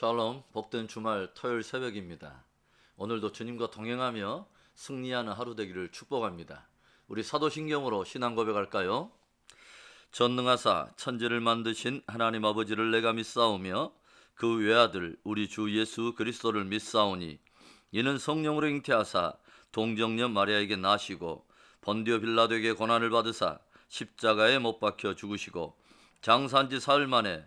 샬롬, 복된 주말 토요일 새벽입니다. 오늘도 주님과 동행하며 승리하는 하루 되기를 축복합니다. 우리 사도신경으로 신앙 고백할까요? 전능하사 천지를 만드신 하나님 아버지를 내가 믿사오며 그 외아들 우리 주 예수 그리스도를 믿사오니 이는 성령으로 잉태하사 동정녀 마리아에게 나시고 번디오 빌라도에게 고난을 받으사 십자가에 못 박혀 죽으시고 장산지 사흘 만에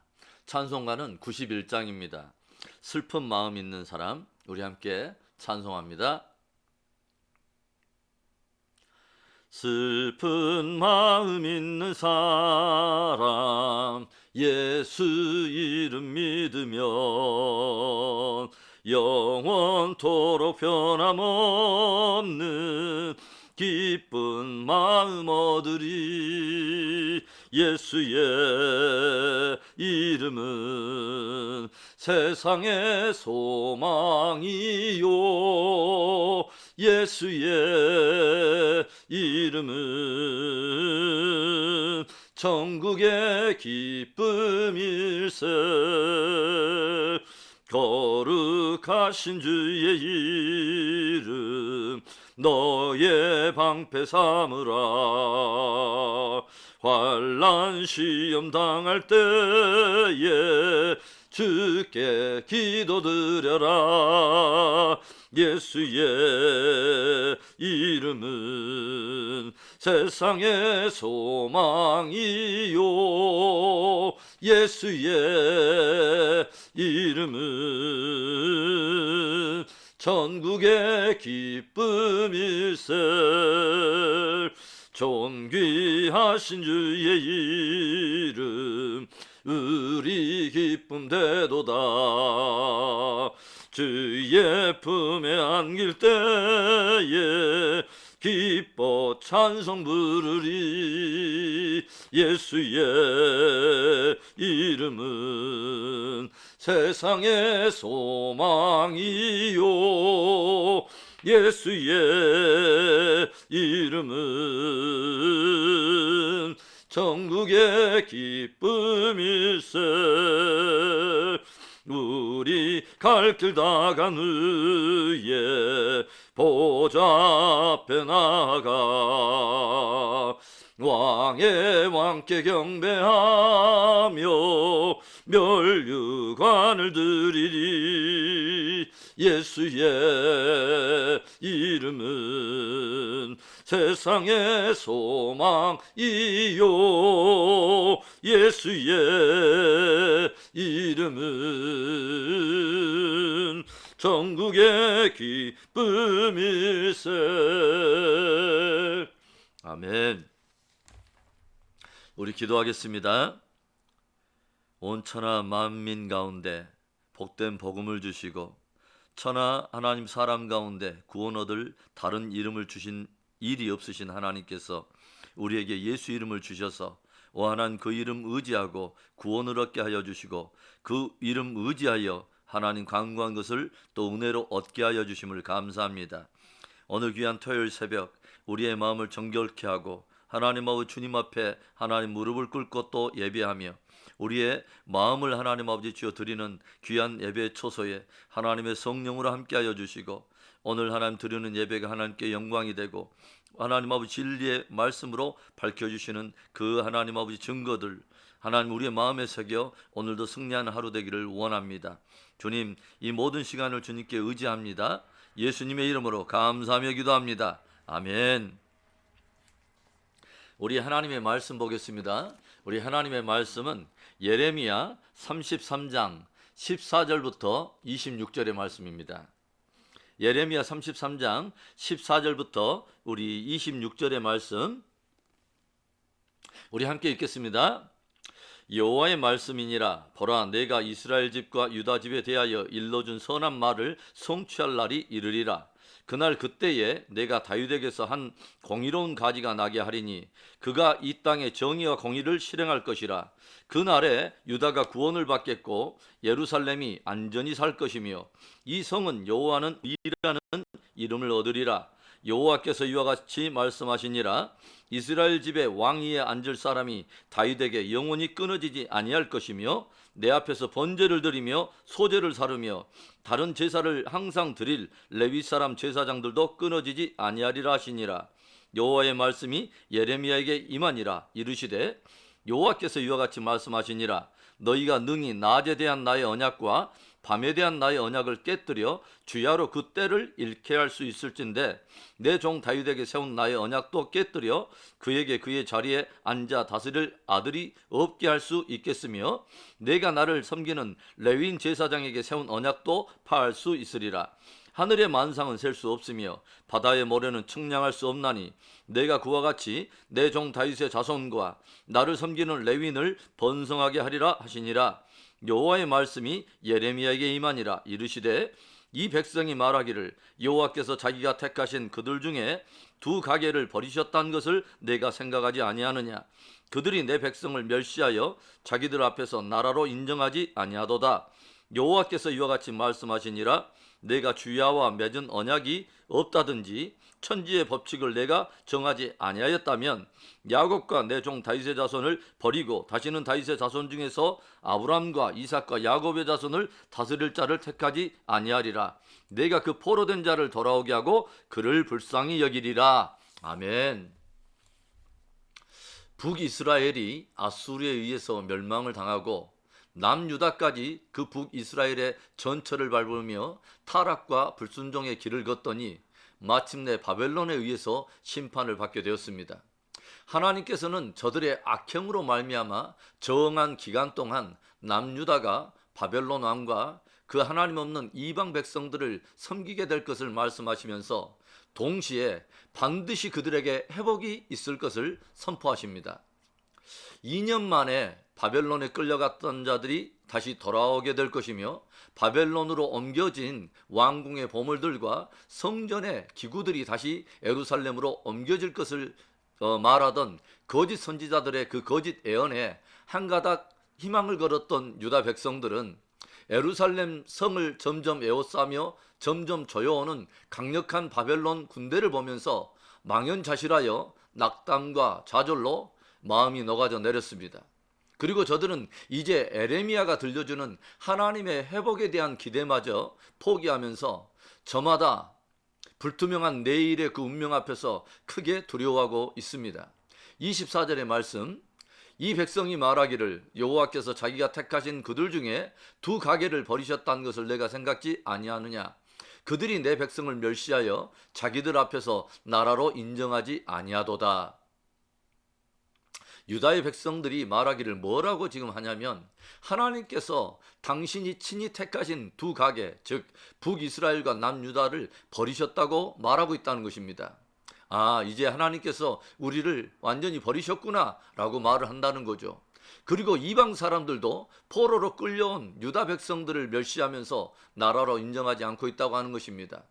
찬송가는 91장입니다. 슬픈 마음 있는 사람 우리 함께 찬송합니다. 슬픈 마음 있는 사람 예수 이름 믿으면 영원토록 변함없는 기쁜 마음 얻으리 예수의 이름은 세상의 소망이요. 예수의 이름은 천국의 기쁨일세. 거룩하신 주의 이름 너의 방패 삼으라 환란 시험 당할 때에 주께 기도드려라. 예수의 이름은 세상의 소망이요. 예수의 이름은 천국의 기쁨일세 존귀하신 주의 이름 우리 기쁨 되도다. 주의 품에 안길 때에 기뻐 찬송 부르리. 예수의 이름은 세상의 소망이요 예수의 이름은 천국의 기쁨일세 우리 갈 길 다간 후에 보좌 앞에 나가 왕의 왕께 경배하며 멸류관을 드리리. 예수의 이름은 세상의 소망이요. 예수의 이름은 전국의 기쁨일세. 아멘 우리 기도하겠습니다 온 천하 만민 가운데 복된 복음을 주시고 천하 하나님 사람 가운데 구원 얻을 다른 이름을 주신 일이 없으신 하나님께서 우리에게 예수 이름을 주셔서 원한 그 이름 의지하고 구원을 얻게 하여 주시고 그 이름 의지하여 하나님 강구한 것을 또 은혜로 얻게 하여 주심을 감사합니다. 오늘 귀한 토요일 새벽 우리의 마음을 정결케 하고 하나님 아버지 주님 앞에 하나님 무릎을 꿇고 또 예배하며 우리의 마음을 하나님 아버지 주여 드리는 귀한 예배 초소에 하나님의 성령으로 함께하여 주시고 오늘 하나님 드리는 예배가 하나님께 영광이 되고 하나님 아버지 진리의 말씀으로 밝혀주시는 그 하나님 아버지 증거들 하나님 우리의 마음에 새겨 오늘도 승리하는 하루 되기를 원합니다. 주님 이 모든 시간을 주님께 의지합니다. 예수님의 이름으로 감사하며 기도합니다. 아멘. 우리 하나님의 말씀 보겠습니다. 우리 하나님의 말씀은 예레미야 33장 14절부터 26절의 말씀입니다. 예레미야 33장 14절부터 우리 26절의 말씀 우리 함께 읽겠습니다. 여호와의 말씀이니라 보라 내가 이스라엘 집과 유다 집에 대하여 일러준 선한 말을 성취할 날이 이르리라 그날 그때에 내가 다윗에게서 한 공의로운 가지가 나게 하리니 그가 이 땅에 정의와 공의를 실행할 것이라. 그날에 유다가 구원을 받겠고 예루살렘이 안전히 살 것이며 이 성은 여호와는 이라는 이름을 얻으리라. 여호와께서 이와 같이 말씀하시니라. 이스라엘 집에 왕위에 앉을 사람이 다윗에게 영원히 끊어지지 아니할 것이며 내 앞에서 번제를 드리며 소제를 사르며 다른 제사를 항상 드릴 레위 사람 제사장들도 끊어지지 아니하리라 하시니라. 여호와의 말씀이 예레미야에게 임하니라 이르시되 여호와께서 이와 같이 말씀하시니라. 너희가 능히 낮에 대한 나의 언약과 밤에 대한 나의 언약을 깨뜨려 주야로 그 때를 잃게 할 수 있을진데 내 종 다윗에게 세운 나의 언약도 깨뜨려 그에게 그의 자리에 앉아 다스릴 아들이 없게 할 수 있겠으며 내가 나를 섬기는 레위인 제사장에게 세운 언약도 파할 수 있으리라. 하늘의 만상은 셀 수 없으며 바다의 모래는 측량할 수 없나니 내가 그와 같이 내 종 다윗의 자손과 나를 섬기는 레윈을 번성하게 하리라 하시니라 여호와의 말씀이 예레미야에게 임하니라 이르시되 이 백성이 말하기를 여호와께서 자기가 택하신 그들 중에 두 가게를 버리셨다는 것을 내가 생각하지 아니하느냐? 그들이 내 백성을 멸시하여 자기들 앞에서 나라로 인정하지 아니하도다. 여호와께서 이와 같이 말씀하시니라. 내가 주야와 맺은 언약이 없다든지 천지의 법칙을 내가 정하지 아니하였다면 야곱과 내 종 다윗의 자손을 버리고 다시는 다윗의 자손 중에서 아브람과 이삭과 야곱의 자손을 다스릴 자를 택하지 아니하리라. 내가 그 포로된 자를 돌아오게 하고 그를 불쌍히 여기리라. 아멘. 북이스라엘이 아수르에 의해서 멸망을 당하고 남유다까지 그 북이스라엘의 전철을 밟으며 타락과 불순종의 길을 걷더니 마침내 바벨론에 의해서 심판을 받게 되었습니다. 하나님께서는 저들의 악행으로 말미암아 정한 기간 동안 남유다가 바벨론 왕과 그 하나님 없는 이방 백성들을 섬기게 될 것을 말씀하시면서 동시에 반드시 그들에게 회복이 있을 것을 선포하십니다. 2년 만에 바벨론에 끌려갔던 자들이 다시 돌아오게 될 것이며 바벨론으로 옮겨진 왕궁의 보물들과 성전의 기구들이 다시 에루살렘으로 옮겨질 것을 어, 말하던 거짓 선지자들의 그 거짓 예언에 한 가닥 희망을 걸었던 유다 백성들은 에루살렘 성을 점점 에워싸며 점점 조여오는 강력한 바벨론 군대를 보면서 망연자실하여 낙담과 좌절로 마음이 녹아져 내렸습니다. 그리고 저들은 이제 에레미야가 들려주는 하나님의 회복에 대한 기대마저 포기하면서 저마다 불투명한 내일의 그 운명 앞에서 크게 두려워하고 있습니다. 24절의 말씀 이 백성이 말하기를 여호와께서 자기가 택하신 그들 중에 두 가게를 버리셨다는 것을 내가 생각지 아니하느냐 그들이 내 백성을 멸시하여 자기들 앞에서 나라로 인정하지 아니하도다. 유다의 백성들이 말하기를 뭐라고 지금 하냐면 하나님께서 당신이 친히 택하신 두 가게 즉 북이스라엘과 남유다를 버리셨다고 말하고 있다는 것입니다. 아 이제 하나님께서 우리를 완전히 버리셨구나라고 말을 한다는 거죠. 그리고 이방 사람들도 포로로 끌려온 유다 백성들을 멸시하면서 나라로 인정하지 않고 있다고 하는 것입니다.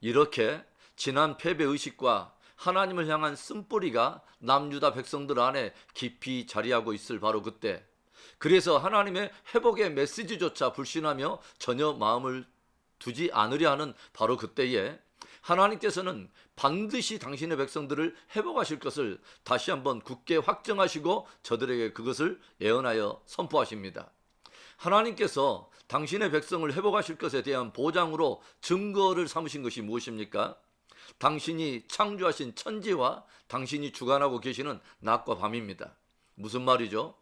이렇게 지난 패배 의식과 하나님을 향한 쓴뿌리가 남유다 백성들 안에 깊이 자리하고 있을 바로 그때 그래서 하나님의 회복의 메시지조차 불신하며 전혀 마음을 두지 않으려 하는 바로 그때에 하나님께서는 반드시 당신의 백성들을 회복하실 것을 다시 한번 굳게 확정하시고 저들에게 그것을 예언하여 선포하십니다. 하나님께서 당신의 백성을 회복하실 것에 대한 보장으로 증거를 삼으신 것이 무엇입니까? 당신이 창조하신 천지와 당신이 주관하고 계시는 낮과 밤입니다. 무슨 말이죠?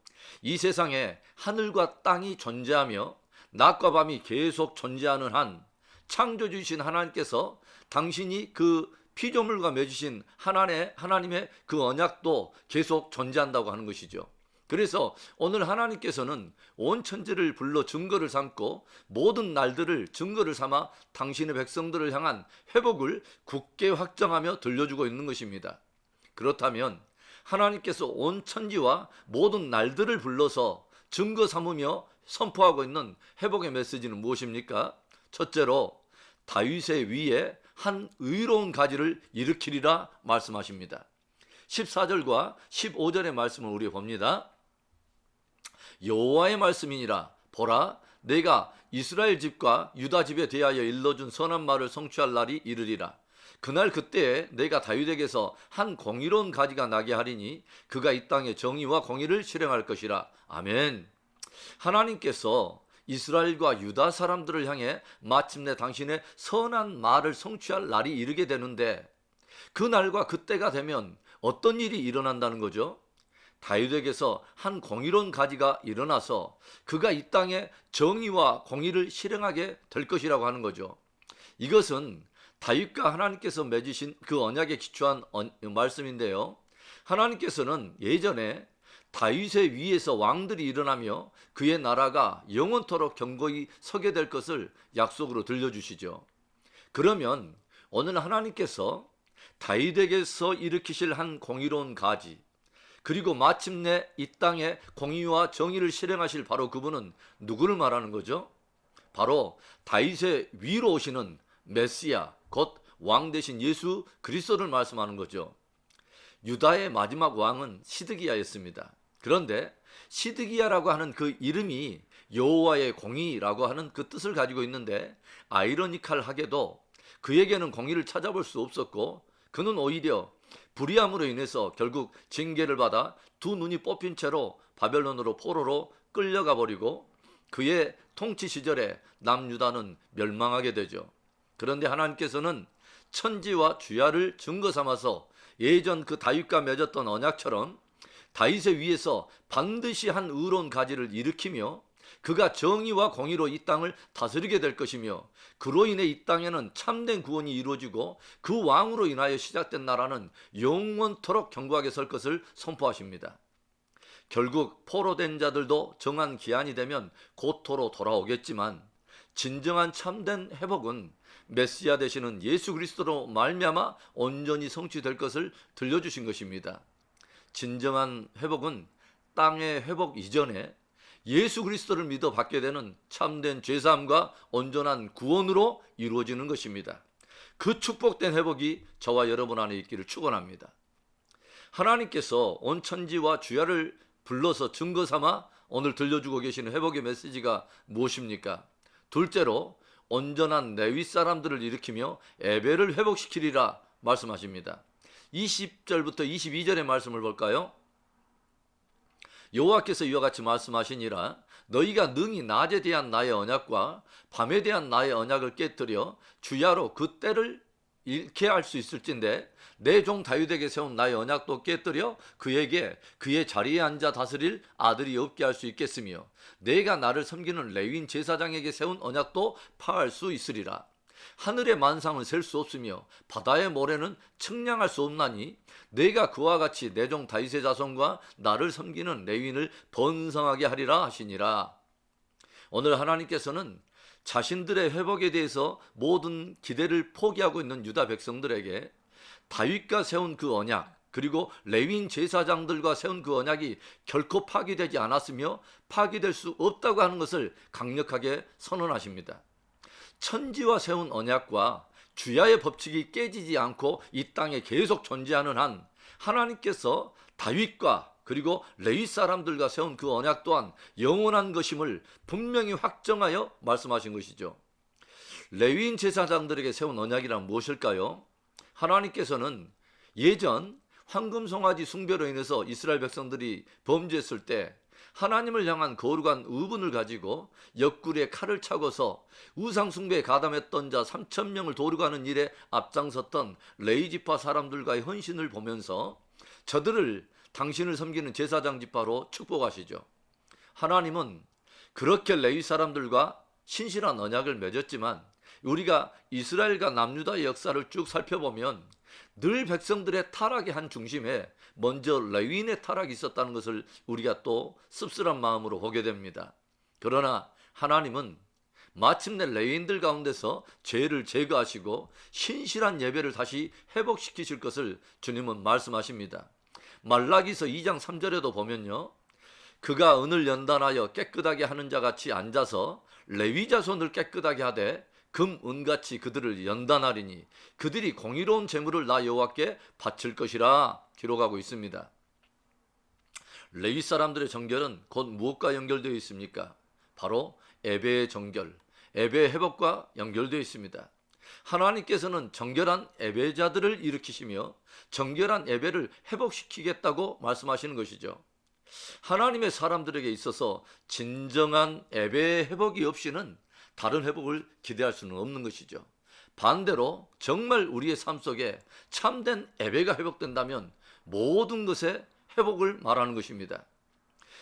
이 세상에 하늘과 땅이 존재하며 낮과 밤이 계속 존재하는 한 창조주이신 하나님께서 당신이 그 피조물과 맺으신 하나님의 그 언약도 계속 존재한다고 하는 것이죠. 그래서 오늘 하나님께서는 온 천지를 불러 증거를 삼고 모든 날들을 증거를 삼아 당신의 백성들을 향한 회복을 굳게 확정하며 들려주고 있는 것입니다. 그렇다면 하나님께서 온 천지와 모든 날들을 불러서 증거 삼으며 선포하고 있는 회복의 메시지는 무엇입니까? 첫째로 다윗의 위에 한 의로운 가지를 일으키리라 말씀하십니다. 14절과 15절의 말씀을 우리 봅니다. 여호와의 말씀이니라. 보라 내가 이스라엘 집과 유다 집에 대하여 일러준 선한 말을 성취할 날이 이르리라. 그날 그때에 내가 다윗에게서 한 공의로운 가지가 나게 하리니 그가 이 땅에 정의와 공의를 실행할 것이라. 아멘. 하나님께서 이스라엘과 유다 사람들을 향해 마침내 당신의 선한 말을 성취할 날이 이르게 되는데 그 날과 그때가 되면 어떤 일이 일어난다는 거죠? 다윗에게서 한 공의로운 가지가 일어나서 그가 이 땅에 정의와 공의를 실행하게 될 것이라고 하는 거죠. 이것은 다윗과 하나님께서 맺으신 그 언약에 기초한 언- 말씀인데요. 하나님께서는 예전에 다윗의 위에서 왕들이 일어나며 그의 나라가 영원토록 경고히 서게 될 것을 약속으로 들려주시죠. 그러면 오늘 하나님께서 다윗에게서 일으키실 한 공의로운 가지 그리고 마침내 이 땅에 공의와 정의를 실행하실 바로 그분은 누구를 말하는 거죠? 바로 다윗의 위로 오시는 메시아 곧 왕 대신 예수 그리스도를 말씀하는 거죠. 유다의 마지막 왕은 시드기야였습니다. 그런데 시드기야라고 하는 그 이름이 여호와의 공의라고 하는 그 뜻을 가지고 있는데 아이러니컬하게도 그에게는 공의를 찾아볼 수 없었고 그는 오히려 불의함으로 인해서 결국 징계를 받아 두 눈이 뽑힌 채로 바벨론으로 포로로 끌려가 버리고 그의 통치 시절에 남유다는 멸망하게 되죠. 그런데 하나님께서는 천지와 주야를 증거 삼아서 예전 그 다윗과 맺었던 언약처럼 다윗의 위에서 반드시 한 의로운 가지를 일으키며 그가 정의와 공의로 이 땅을 다스리게 될 것이며 그로 인해 이 땅에는 참된 구원이 이루어지고 그 왕으로 인하여 시작된 나라는 영원토록 견고하게 설 것을 선포하십니다. 결국 포로된 자들도 정한 기한이 되면 고토로 돌아오겠지만 진정한 참된 회복은 메시아 되시는 예수 그리스도로 말미암아 온전히 성취될 것을 들려주신 것입니다. 진정한 회복은 땅의 회복 이전에 예수 그리스도를 믿어 받게 되는 참된 죄사함과 온전한 구원으로 이루어지는 것입니다. 그 축복된 회복이 저와 여러분 안에 있기를 축원합니다. 하나님께서 온 천지와 주야를 불러서 증거 삼아 오늘 들려주고 계시는 회복의 메시지가 무엇입니까? 둘째로 온전한 레위 사람들을 일으키며 에베를 회복시키리라 말씀하십니다. 20절부터 22절의 말씀을 볼까요? 여호와께서 이와 같이 말씀하시니라. 너희가 능히 낮에 대한 나의 언약과 밤에 대한 나의 언약을 깨뜨려 주야로 그 때를 잃게 할 수 있을진데 내 종 다윗에게 세운 나의 언약도 깨뜨려 그에게 그의 자리에 앉아 다스릴 아들이 없게 할 수 있겠으며 내가 나를 섬기는 레윈 제사장에게 세운 언약도 파할 수 있으리라. 하늘의 만상은 셀 수 없으며 바다의 모래는 측량할 수 없나니 내가 그와 같이 내종 다윗의 자손과 나를 섬기는 레윈을 번성하게 하리라 하시니라. 오늘 하나님께서는 자신들의 회복에 대해서 모든 기대를 포기하고 있는 유다 백성들에게 다윗과 세운 그 언약 그리고 레윈 제사장들과 세운 그 언약이 결코 파기되지 않았으며 파기될 수 없다고 하는 것을 강력하게 선언하십니다. 천지와 세운 언약과 주야의 법칙이 깨지지 않고 이 땅에 계속 존재하는 한 하나님께서 다윗과 그리고 레위 사람들과 세운 그 언약 또한 영원한 것임을 분명히 확정하여 말씀하신 것이죠. 레위인 제사장들에게 세운 언약이란 무엇일까요? 하나님께서는 예전 황금 송아지 숭배로 인해서 이스라엘 백성들이 범죄했을 때 하나님을 향한 거룩한 의분을 가지고 옆구리에 칼을 차고서 우상 숭배에 가담했던 자 3천 명을 도르가는 일에 앞장섰던 레이지파 사람들과의 헌신을 보면서 저들을 당신을 섬기는 제사장 지파로 축복하시죠. 하나님은 그렇게 레위 사람들과 신실한 언약을 맺었지만 우리가 이스라엘과 남유다의 역사를 쭉 살펴보면 늘 백성들의 타락의 한 중심에 먼저 레위인의 타락이 있었다는 것을 우리가 또 씁쓸한 마음으로 보게 됩니다. 그러나 하나님은 마침내 레위인들 가운데서 죄를 제거하시고 신실한 예배를 다시 회복시키실 것을 주님은 말씀하십니다. 말라기서 2장 3절에도 보면요. 그가 은을 연단하여 깨끗하게 하는 자 같이 앉아서 레위 자손을 깨끗하게 하되 금 은같이 그들을 연단하리니 그들이 공의로운 제물을 나 여호와께 바칠 것이라 기록하고 있습니다. 레위 사람들의 정결은 곧 무엇과 연결되어 있습니까? 바로 예배의 정결, 예배의 회복과 연결되어 있습니다. 하나님께서는 정결한 예배자들을 일으키시며 정결한 예배를 회복시키겠다고 말씀하시는 것이죠. 하나님의 사람들에게 있어서 진정한 예배의 회복이 없이는 다른 회복을 기대할 수는 없는 것이죠. 반대로 정말 우리의 삶 속에 참된 예배가 회복된다면 모든 것의 회복을 말하는 것입니다.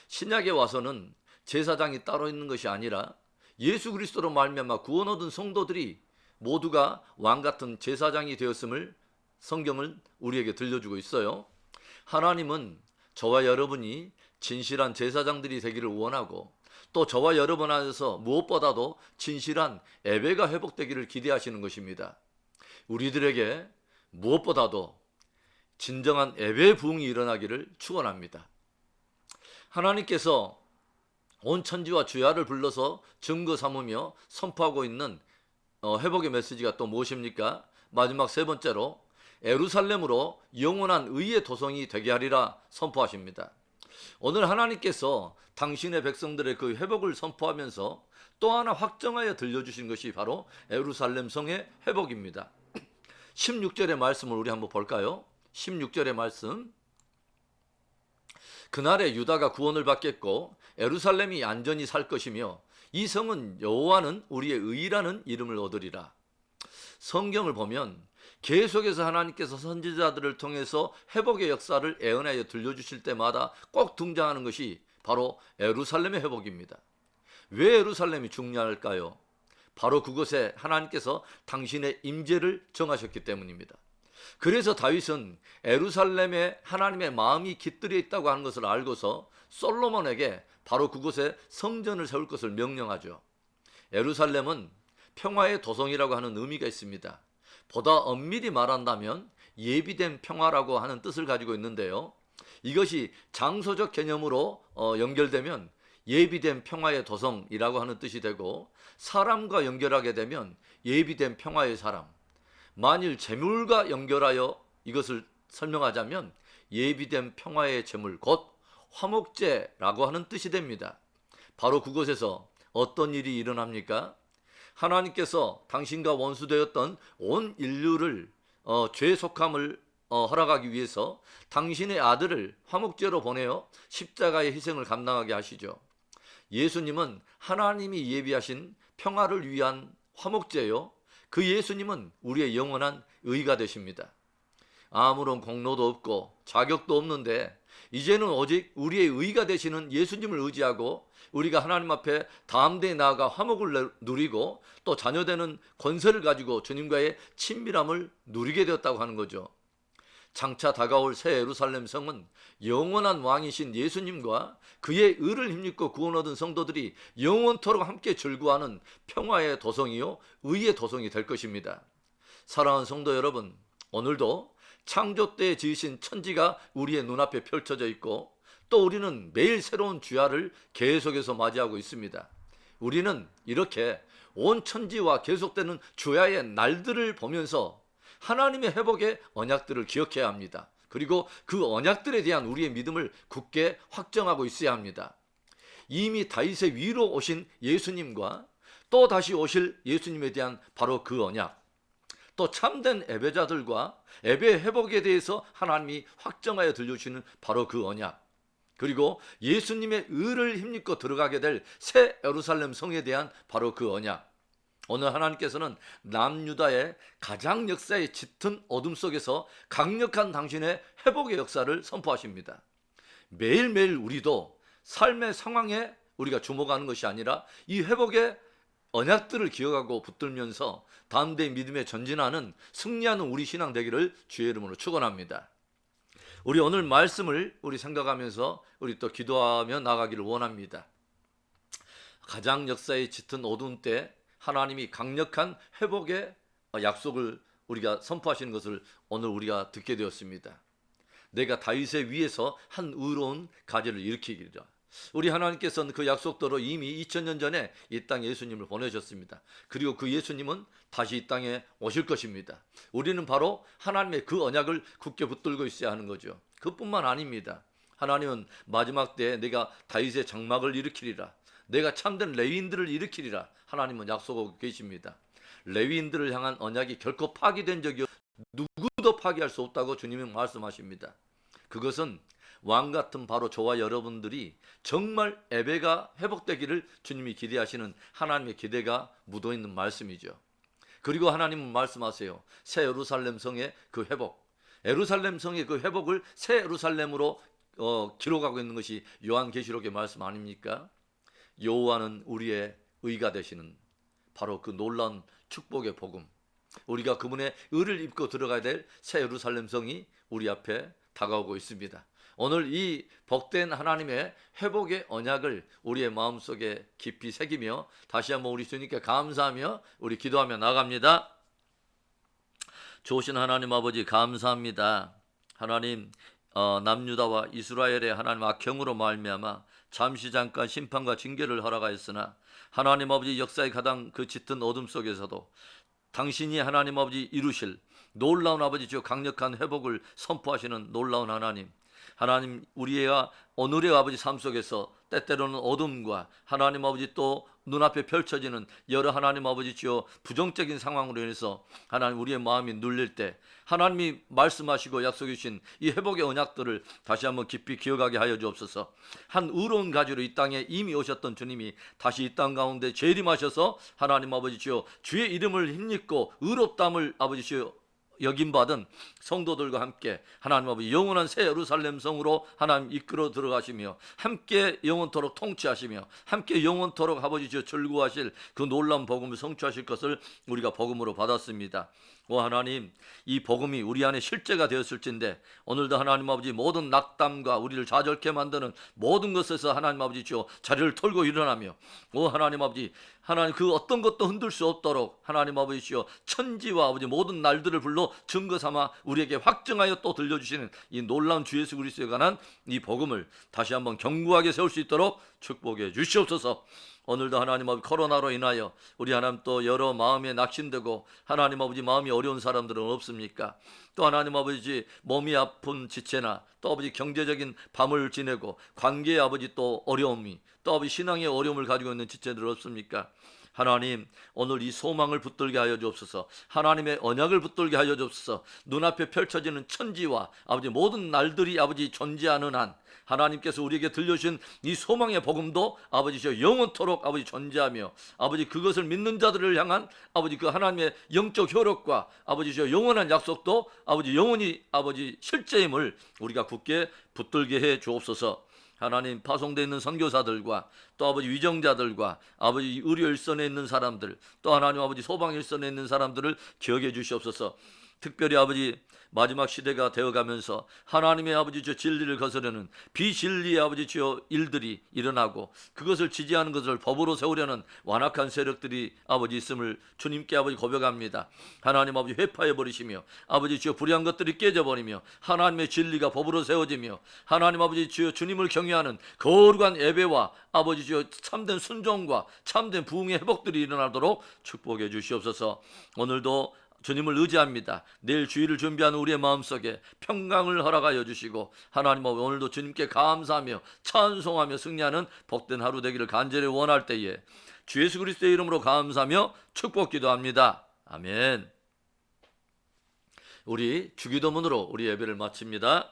신약에 와서는 제사장이 따로 있는 것이 아니라 예수 그리스도로 말미암아 구원 얻은 성도들이 모두가 왕 같은 제사장이 되었음을 성경은 우리에게 들려주고 있어요. 하나님은 저와 여러분이 진실한 제사장들이 되기를 원하고 또 저와 여러분 안에서 무엇보다도 진실한 예배가 회복되기를 기대하시는 것입니다. 우리들에게 무엇보다도 진정한 예배 부흥이 일어나기를 축원합니다. 하나님께서 온 천지와 주야를 불러서 증거 삼으며 선포하고 있는 어, 회복의 메시지가 또 무엇입니까? 마지막 세 번째로 에루살렘으로 영원한 의의 도성이 되게 하리라 선포하십니다. 오늘 하나님께서 당신의 백성들의 그 회복을 선포하면서 또 하나 확정하여 들려주신 것이 바로 에루살렘 성의 회복입니다. 16절의 말씀을 우리 한번 볼까요? 16절의 말씀. 그날에 유다가 구원을 받겠고 에루살렘이 안전히 살 것이며 이 성은 여호와는 우리의 의라는 이름을 얻으리라. 성경을 보면 계속해서 하나님께서 선지자들을 통해서 회복의 역사를 애언하여 들려주실 때마다 꼭 등장하는 것이 바로 에루살렘의 회복입니다. 왜 에루살렘이 중요할까요? 바로 그곳에 하나님께서 당신의 임재를 정하셨기 때문입니다. 그래서 다윗은 에루살렘에 하나님의 마음이 깃들여 있다고 하는 것을 알고서 솔로몬에게 바로 그곳에 성전을 세울 것을 명령하죠. 에루살렘은 평화의 도성이라고 하는 의미가 있습니다. 보다 엄밀히 말한다면 예비된 평화라고 하는 뜻을 가지고 있는데요. 이것이 장소적 개념으로 어, 연결되면 예비된 평화의 도성이라고 하는 뜻이 되고 사람과 연결하게 되면 예비된 평화의 사람. 만일 재물과 연결하여 이것을 설명하자면 예비된 평화의 재물 곧 화목제라고 하는 뜻이 됩니다. 바로 그곳에서 어떤 일이 일어납니까? 하나님께서 당신과 원수되었던 온 인류를 어, 죄 속함을 어, 허락하기 위해서 당신의 아들을 화목제로 보내어 십자가의 희생을 감당하게 하시죠. 예수님은 하나님이 예비하신 평화를 위한 화목제요. 그 예수님은 우리의 영원한 의가 되십니다. 아무런 공로도 없고 자격도 없는데 이제는 오직 우리의 의가 되시는 예수님을 의지하고 우리가 하나님 앞에 다음대에 나아가 화목을 누리고 또 자녀되는 권세를 가지고 주님과의 친밀함을 누리게 되었다고 하는 거죠. 장차 다가올 새 예루살렘 성은 영원한 왕이신 예수님과 그의 의를 힘입고 구원 얻은 성도들이 영원토록 함께 즐거워하는 평화의 도성이요 의의 도성이 될 것입니다. 사랑하는 성도 여러분, 오늘도 창조 때 지으신 천지가 우리의 눈앞에 펼쳐져 있고 또 우리는 매일 새로운 주야를 계속해서 맞이하고 있습니다. 우리는 이렇게 온 천지와 계속되는 주야의 날들을 보면서 하나님의 회복의 언약들을 기억해야 합니다. 그리고 그 언약들에 대한 우리의 믿음을 굳게 확정하고 있어야 합니다. 이미 다윗의 위로 오신 예수님과 또 다시 오실 예수님에 대한 바로 그 언약, 또 참된 예배자들과 예배 회복에 대해서 하나님이 확정하여 들려주시는 바로 그 언약, 그리고 예수님의 의를 힘입고 들어가게 될 새 예루살렘 성에 대한 바로 그 언약. 오늘 하나님께서는 남유다의 가장 역사에 짙은 어둠 속에서 강력한 당신의 회복의 역사를 선포하십니다. 매일매일 우리도 삶의 상황에 우리가 주목하는 것이 아니라 이 회복의 언약들을 기억하고 붙들면서 다음 대 믿음에 전진하는 승리하는 우리 신앙 되기를 주의 이름으로 축원합니다. 우리 오늘 말씀을 우리 생각하면서 우리 또 기도하며 나가기를 원합니다. 가장 역사의 짙은 어두운 때 하나님이 강력한 회복의 약속을 우리가 선포하시는 것을 오늘 우리가 듣게 되었습니다. 내가 다윗의 위에서 한 의로운 가지를 일으키리라. 우리 하나님께서는 그 약속대로 이미 2000년 전에 이 땅에 예수님을 보내셨습니다. 그리고 그 예수님은 다시 이 땅에 오실 것입니다. 우리는 바로 하나님의 그 언약을 굳게 붙들고 있어야 하는 거죠. 그뿐만 아닙니다. 하나님은 마지막 때에 내가 다윗의 장막을 일으키리라. 내가 참된 레위인들을 일으키리라. 하나님은 약속하고 계십니다. 레위인들을 향한 언약이 결코 파기된 적이 없- 누구도 파기할 수 없다고 주님은 말씀하십니다. 그것은 왕 같은 바로 저와 여러분들이 정말 예배가 회복되기를 주님이 기대하시는 하나님의 기대가 묻어 있는 말씀이죠. 그리고 하나님은 말씀하세요. 새 예루살렘 성의 그 회복. 예루살렘 성의 그 회복을 새 예루살렘으로 어, 기록하고 있는 것이 요한계시록의 말씀 아닙니까? 여호와는 우리의 의가 되시는 바로 그 놀라운 축복의 복음. 우리가 그분의 의를 입고 들어가야 될 새 예루살렘 성이 우리 앞에 다가오고 있습니다. 오늘 이 복된 하나님의 회복의 언약을 우리의 마음속에 깊이 새기며 다시 한번 우리 주님께 감사하며 우리 기도하며 나갑니다. 좋으신 하나님 아버지 감사합니다. 하나님 어, 남유다와 이스라엘의 하나님 악행으로 말미암아 잠시 잠깐 심판과 징계를 허락하였으나 하나님 아버지 역사의 가장 그 짙은 어둠 속에서도 당신이 하나님 아버지 이루실 놀라운 아버지 주 강력한 회복을 선포하시는 놀라운 하나님 하나님 우리의 오늘의 아버지 삶 속에서 때때로는 어둠과 하나님 아버지 또 눈앞에 펼쳐지는 여러 하나님 아버지 주여 부정적인 상황으로 인해서 하나님 우리의 마음이 눌릴 때 하나님이 말씀하시고 약속해 주신 이 회복의 언약들을 다시 한번 깊이 기억하게 하여 주옵소서. 한 의로운 가지로 이 땅에 이미 오셨던 주님이 다시 이 땅 가운데 재림하셔서 하나님 아버지 주여 주의 이름을 힘입고 의롭담을 아버지 주여 여김 받은 성도들과 함께 하나님 아버지 영원한 새 예루살렘 성으로 하나님 이끌어 들어가시며 함께 영원토록 통치하시며 함께 영원토록 아버지 저 즐거워하실 그 놀라운 복음을 성취하실 것을 우리가 복음으로 받았습니다. 오 하나님 이 복음이 우리 안에 실제가 되었을진데 오늘도 하나님 아버지 모든 낙담과 우리를 좌절케 만드는 모든 것에서 하나님 아버지 주여 자리를 털고 일어나며 오 하나님 아버지 하나님 그 어떤 것도 흔들 수 없도록 하나님 아버지 주여 천지와 아버지 모든 날들을 불러 증거 삼아 우리에게 확증하여 또 들려주시는 이 놀라운 주 예수 그리스도에 관한 이 복음을 다시 한번 견고하게 세울 수 있도록 축복해 주시옵소서. 오늘도 하나님 아버지 코로나로 인하여 우리 하나님 또 여러 마음에 낙심되고 하나님 아버지 마음이 어려운 사람들은 없습니까? 또 하나님 아버지 몸이 아픈 지체나 또 아버지 경제적인 밤을 지내고 관계의 아버지 또 어려움이 또 아버지 신앙의 어려움을 가지고 있는 지체들 없습니까? 하나님 오늘 이 소망을 붙들게 하여 주옵소서 하나님의 언약을 붙들게 하여 주옵소서 눈앞에 펼쳐지는 천지와 아버지 모든 날들이 아버지 존재하는 한 하나님께서 우리에게 들려주신 이 소망의 복음도 아버지 저 영원토록 아버지 존재하며 아버지 그것을 믿는 자들을 향한 아버지 그 하나님의 영적 효력과 아버지 저 영원한 약속도 아버지 영원히 아버지 실제임을 우리가 굳게 붙들게 해 주옵소서. 하나님 파송되어 있는 선교사들과 또 아버지 위정자들과 아버지 의료 일선에 있는 사람들 또 하나님 아버지 소방 일선에 있는 사람들을 기억해 주시옵소서. 특별히 아버지 마지막 시대가 되어가면서 하나님의 아버지 저 진리를 거스르는 비진리의 아버지 주여 일들이 일어나고 그것을 지지하는 것을 법으로 세우려는 완악한 세력들이 아버지 있음을 주님께 아버지 고백합니다. 하나님 아버지 회파해 버리시며 아버지 주여 불의한 것들이 깨져 버리며 하나님의 진리가 법으로 세워지며 하나님 아버지 주여 주님을 경외하는 거룩한 예배와 아버지 주여 참된 순종과 참된 부흥의 회복들이 일어나도록 축복해 주시옵소서. 오늘도 주님을 의지합니다. 내일 주일을 준비하는 우리의 마음속에 평강을 허락하여 주시고 하나님 아버지 오늘도 주님께 감사하며 찬송하며 승리하는 복된 하루 되기를 간절히 원할 때에 주 예수 그리스도의 이름으로 감사하며 축복 기도합니다. 아멘. 우리 주기도문으로 우리 예배를 마칩니다.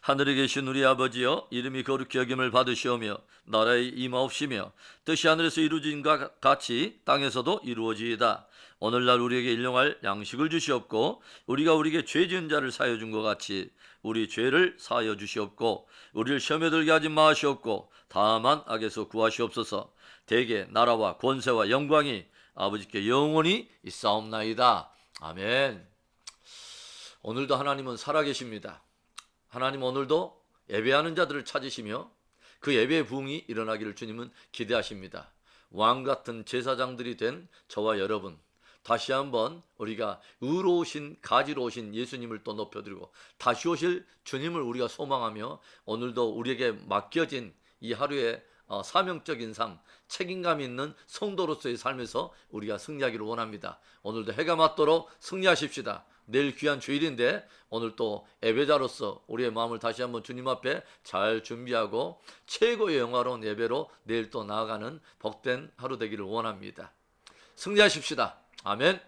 하늘에 계신 우리 아버지여 이름이 거룩히 여김을 받으시오며 나라의 임하옵시며 뜻이 하늘에서 이루어진과 같이 땅에서도 이루어지이다. 오늘날 우리에게 일용할 양식을 주시옵고 우리가 우리에게 죄 지은 자를 사여 준 것 같이 우리 죄를 사여 주시옵고 우리를 시험에 들게 하지 마시옵고 다만 악에서 구하시옵소서. 대개 나라와 권세와 영광이 아버지께 영원히 있사옵나이다. 아멘. 오늘도 하나님은 살아계십니다. 하나님 오늘도 예배하는 자들을 찾으시며 그 예배의 부흥이 일어나기를 주님은 기대하십니다. 왕 같은 제사장들이 된 저와 여러분, 다시 한번 우리가 의로우신 가지로우신 예수님을 또 높여드리고 다시 오실 주님을 우리가 소망하며 오늘도 우리에게 맡겨진 이 하루의 어, 사명적인 삶, 책임감 있는 성도로서의 삶에서 우리가 승리하기를 원합니다. 오늘도 해가 맞도록 승리하십시다. 내일 귀한 주일인데 오늘 또 예배자로서 우리의 마음을 다시 한번 주님 앞에 잘 준비하고 최고의 영화로운 예배로 내일 또 나아가는 복된 하루 되기를 원합니다. 승리하십시다. 아멘.